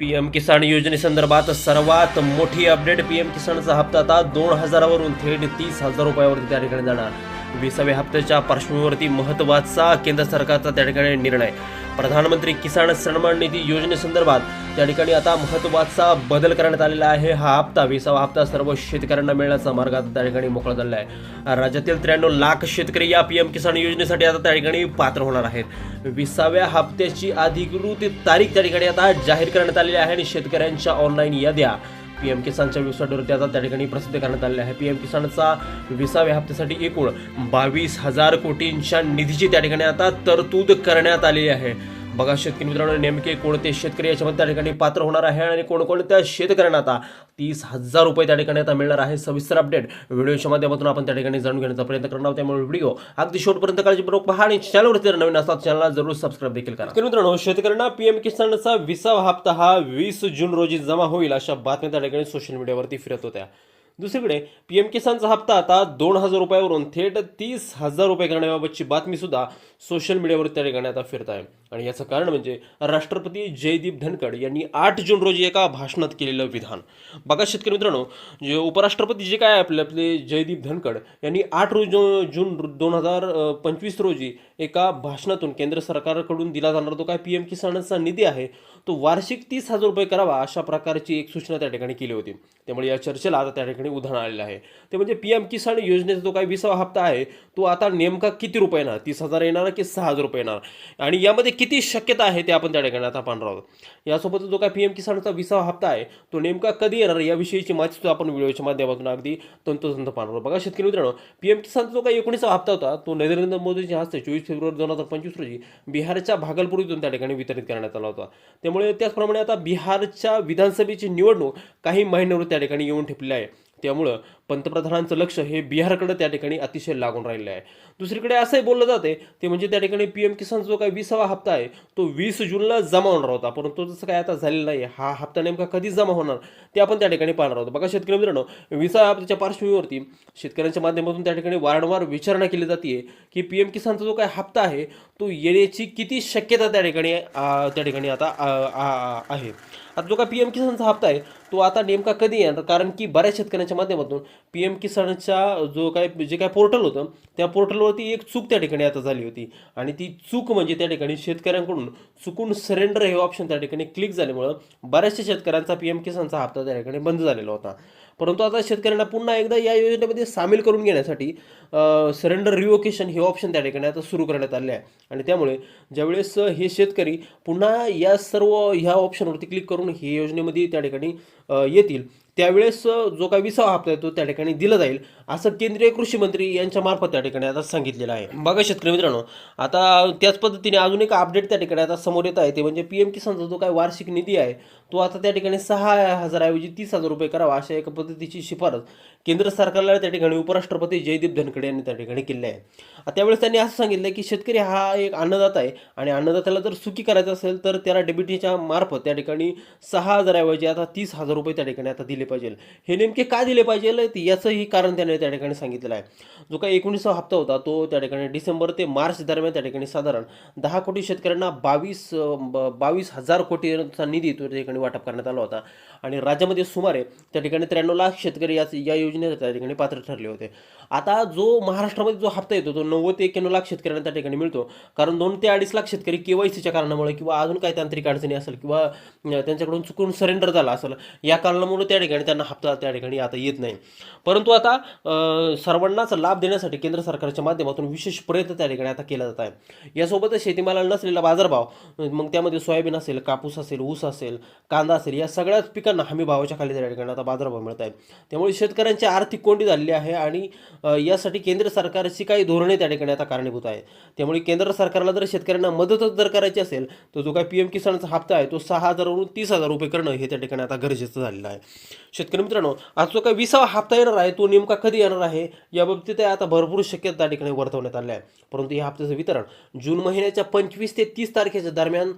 PM किसान योजनेसंदर्भात सर्वात मोठी अपडेट पीएम किसानचा हप्ता आता दोन हजारावरून थेट तीस हजार रुपयावरती त्या ठिकाणी जाणार. विसाव्या हप्त्याच्या पार्श्वभूमीवरती महत्त्वाचा केंद्र सरकारचा त्या ठिकाणी निर्णय. प्रधानमंत्री किसान सन्मान निधी योजनेसंदर्भात त्या ठिकाणी आता महत्त्वाचा बदल करण्यात आलेला आहे. हा हप्ता विसावा हप्ता सर्व शेतकऱ्यांना मिळण्याचा मार्ग आता त्या ठिकाणी मोकळा झालेला आहे. राज्यातील त्र्याण्णव लाख शेतकरी या पीएम किसान योजनेसाठी आता त्या ठिकाणी पात्र होणार आहेत. विसाव्या हप्त्याची अधिकृत तारीख त्या ठिकाणी आता जाहीर करण्यात आलेली आहे आणि शेतकऱ्यांच्या ऑनलाईन याद्या पी एम किसानच्या वेबसाईटवरती आता त्या ठिकाणी प्रसिद्ध करण्यात आलेला आहे. पी एम किसानचा विसाव्या हप्त्यासाठी एकूण बावीस हजार कोटींच्या निधीची त्या ठिकाणी आता तरतूद करण्यात आलेली आहे. बघा शेतकरी मित्रांनो नेमके कोणते शेतकरी याच्यामध्ये त्या ठिकाणी पात्र होणार आहे आणि कोणकोणत्या शेतकऱ्यांना आता तीस हजार रुपये त्या ठिकाणी आता मिळणार आहे? सविस्तर अपडेट व्हिडिओच्या माध्यमातून आपण त्या ठिकाणी जाणून घेण्याचा प्रयत्न करणार त्यामुळे व्हिडिओ अगदी शेवटपर्यंत काळजीपूर्वक पहा आणि चॅनलवरती जर नवीन असतात चॅनलला जरूर सबस्क्राईब देखील करा. मित्रांनो शेतकऱ्यांना पीएम किसानचा विसावा हप्ता हा वीस जून रोजी जमा होईल अशा बातम्या त्या ठिकाणी सोशल मीडियावरती फिरत होत्या. दुसरीकडे पीएम किसानचा हप्ता आता दोन हजार रुपयावरून थेट तीस हजार रुपये करण्याबाबतची बातमीसुद्धा सोशल मीडियावर त्या ठिकाणी आता फिरत आहे आणि याचं कारण म्हणजे राष्ट्रपती जयदीप धनखड यांनी आठ जून रोजी एका भाषणात केलेलं विधान. बघा शेतकरी मित्रांनो जे उपराष्ट्रपती जे काय आपले आपले जयदीप धनखड यांनी आठ रोज जून दोन हजार पंचवीस रोजी एका भाषणातून केंद्र सरकारकडून दिला जाणारा तो काय पी एम किसानचा निधी आहे तो वार्षिक तीस हजार रुपये करावा अशा प्रकारची एक सूचना त्या ठिकाणी केली होती. त्यामुळे या चर्चेला आता त्या ठिकाणी उदाहरण आलेलं आहे. ते म्हणजे पी एम किसान योजनेचा जो काही विसावा हप्ता आहे तो आता नेमका किती रुपये येणार? तीस हजार येणार की सहा हजार रुपये येणार? आणि यामध्ये किती शक्यता आहे ते आपण त्या ठिकाणी आता पाहणार आहोत. यासोबत जो काही पी एम किसानचा विसावा हप्ता आहे तो नेमका कधी येणार? याविषयीची माहिती आपण व्हिडिओच्या माध्यमातून अगदी तंतोतंत पाहणार आहोत. बघा शेतकरी मित्रांनो पी एम किसानचा जो काही एकोणीसा हप्ता होता तो नरेंद्र मोदीच्या हस्ते चोवीस फेब्रुवारी दोन हजार पंचवीस रोजी बिहारच्या भागलपूर इथून त्या ठिकाणी वितरित करण्यात आला होता. त्यामुळे त्याचप्रमाणे आता बिहारच्या विधानसभेची निवडणूक काही महिन्यावर त्या ठिकाणी येऊन ठेपली आहे. त्यामुळं पंतप्रधानांचं लक्ष हे बिहारकडे त्या ठिकाणी अतिशय लागून राहिलं आहे. दुसरीकडे असंही बोललं जाते ते म्हणजे त्या ठिकाणी पी एम किसान जो काही विसावा हप्ता आहे तो वीस जूनला जमा होणार होता. परंतु तसं काय आता झालेलं नाही हा हप्ता नेमका कधी जमा होणार ते आपण त्या ठिकाणी पाहणार आहोत. बघा शेतकरी मित्रांनो विसावा हप्त्याच्या पार्श्वभूमीवरती शेतकऱ्यांच्या माध्यमातून त्या ठिकाणी वारंवार विचारणा केली जाते की पी एम किसानचा जो काही हप्ता आहे तो येण्याची किती शक्यता त्या ठिकाणी त्या ठिकाणी आता आहे. आता जो काय पी एम किसानचा हप्ता आहे तो आता नेमका कधी येणार? कारण की बऱ्याच शेतकऱ्यांच्या माध्यमातून पी एम किसानच्या जो काय जे काय पोर्टल होतं त्या पोर्टलवरती एक चूक त्या ठिकाणी आता झाली होती. आणि ती चूक म्हणजे त्या ठिकाणी शेतकऱ्यांकडून चुकून सरेंडर हे ऑप्शन त्या ठिकाणी क्लिक झाल्यामुळं बऱ्याचशा शेतकऱ्यांचा पी एम किसानचा हप्ता त्या ठिकाणी बंद झालेला होता. परंतु आता शेतकऱ्यांना पुन्हा एकदा या योजनेमध्ये सामील करून घेण्यासाठी सरेंडर रिओकेशन हे ऑप्शन त्या ठिकाणी आता सुरू करण्यात आले आहे. आणि त्यामुळे ज्यावेळेस हे शेतकरी पुन्हा या सर्व ह्या ऑप्शनवरती क्लिक करून हे योजनेमध्ये त्या ठिकाणी येतील त्यावेळेस जो काही विसावा हप्ता आहे तो त्या ठिकाणी दिला जाईल असं केंद्रीय कृषी मंत्री यांच्या मार्फत त्या ठिकाणी आता सांगितलेलं आहे. बघा शेतकरी मित्रांनो आता त्याच पद्धतीने अजून एक अपडेट त्या ठिकाणी आता समोर येत आहे ते म्हणजे पी एम किसानचा जो काही वार्षिक निधी आहे तो आता त्या ठिकाणी सहा हजाराऐवजी तीस हजार रुपये करावा अशा एका पद्धतीची शिफारस केंद्र सरकारला त्या ठिकाणी उपराष्ट्रपती जयदीप धनखडे यांनी त्या ठिकाणी केली आहे. त्यावेळेस त्यांनी असं सांगितलं की शेतकरी हा एक अन्नदाता आहे आणि अन्नदात्याला जर सुखी करायचं असेल तर त्याला डेबिटीच्या मार्फत त्या ठिकाणी सहा हजाराऐवजी आता तीस हजार रुपये त्या ठिकाणी आता दिले पाहिजे. हे नेमके का दिले पाहिजे याचंही कारण त्याने त्या ठिकाणी सांगितलेलं आहे. जो काही एकोणीसावा हप्ता होता तो त्या ठिकाणी डिसेंबर ते मार्च दरम्यान त्या ठिकाणी साधारण दहा कोटी शेतकऱ्यांना बावीस बावीस हजार कोटीचा निधी तो त्या ठिकाणी वाटप करण्यात आला होता. आणि राज्यामध्ये सुमारे त्या ठिकाणी त्र्याण्णव लाख शेतकरी या या योजनेत त्या ठिकाणी पात्र ठरले होते. आता जो महाराष्ट्रामध्ये जो हप्ता येतो तो नव्वद ते एक्क्याण्णव लाख शेतकऱ्यांना त्या ठिकाणी मिळतो. कारण दोन ते अडीच लाख शेतकरी केवायसीच्या कारणामुळे किंवा अजून काही तांत्रिक अडचणी असेल किंवा त्यांच्याकडून चुकून सरेंडर झाला असेल या कारणामुळे त्या ठिकाणी त्यांना हप्ता त्या ठिकाणी आता येत नाही. परंतु आता सर्वांनाच लाभ देण्यासाठी केंद्र सरकारच्या माध्यमातून विशेष प्रयत्न त्या ठिकाणी आता केला जात आहे. यासोबतच शेतीमालाला नसलेला बाजारभाव मग त्यामध्ये सोयाबीन असेल कापूस असेल ऊस असेल कांदा असेल या सगळ्याच पिकांना हमी भावाच्या खाली त्या ठिकाणी आता बाजारभाव मिळत आहे त्यामुळे शेतकऱ्यांची आर्थिक कोंडी झालेली आहे आणि यासाठी केंद्र सरकारची काही धोरणे त्या ठिकाणी आता कारणीभूत आहे त्यामुळे केंद्र सरकारला जर शेतकऱ्यांना मदतच जर करायची असेल तर जो काही पी एम किसानचा हप्ता आहे तो सहा हजारवरून तीस हजार रुपये करणं हे त्या ठिकाणी आता गरजेचं झालेलं आहे. शेतकरी मित्रांनो आज जो काही विसावा हप्ता येणार आहे तो नेमका कधी येणार आहे या बाबतीत आता भरपूर शक्यता त्या ठिकाणी वर्तवण्यात आल्या आहे परंतु या हप्त्याचं वितरण जून महिन्याच्या पंचवीस ते तीस तारखेच्या दरम्यान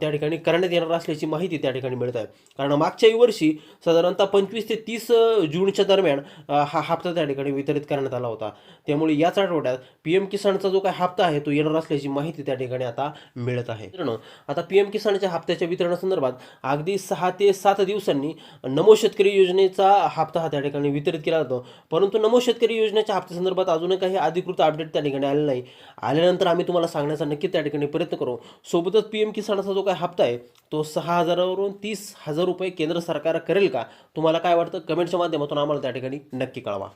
त्या ठिकाणी करण्यात येणार असल्याची माहिती त्या ठिकाणी मिळत आहे. कारण मागच्याही वर्षी साधारणतः पंचवीस ते तीस जूनच्या दरम्यान हा हप्ता त्या ठिकाणी वितरित करण्यात आला होता. त्यामुळे याच आठवड्यात पी एम किसानचा जो काय हप्ता आहे तो येणार असल्याची माहिती त्या ठिकाणी आता मिळत आहे. मित्रांनो आता पी एम किसानच्या हप्त्याच्या वितरणासंदर्भात अगदी सहा ते सात दिवसांनी नमो शेतकरी योजनेचा हप्ता हा त्या ठिकाणी वितरित केला जातो. परंतु नमो शेतकरी योजनेच्या हप्त्यासंदर्भात अजूनही काही अधिकृत अपडेट त्या ठिकाणी आले नाही. आल्यानंतर आम्ही तुम्हाला सांगण्याचा नक्की त्या ठिकाणी प्रयत्न करू. सोबतच पी एम किसानाचा जो काही हप्ता आहे तो सहा हजारावरून तीस हजार रुपये केंद्र सरकार करेल का? तुम्हाला काय वाटतं? कमेंटच्या माध्यमातून आम्हाला त्या ठिकाणी नक्की कळवा.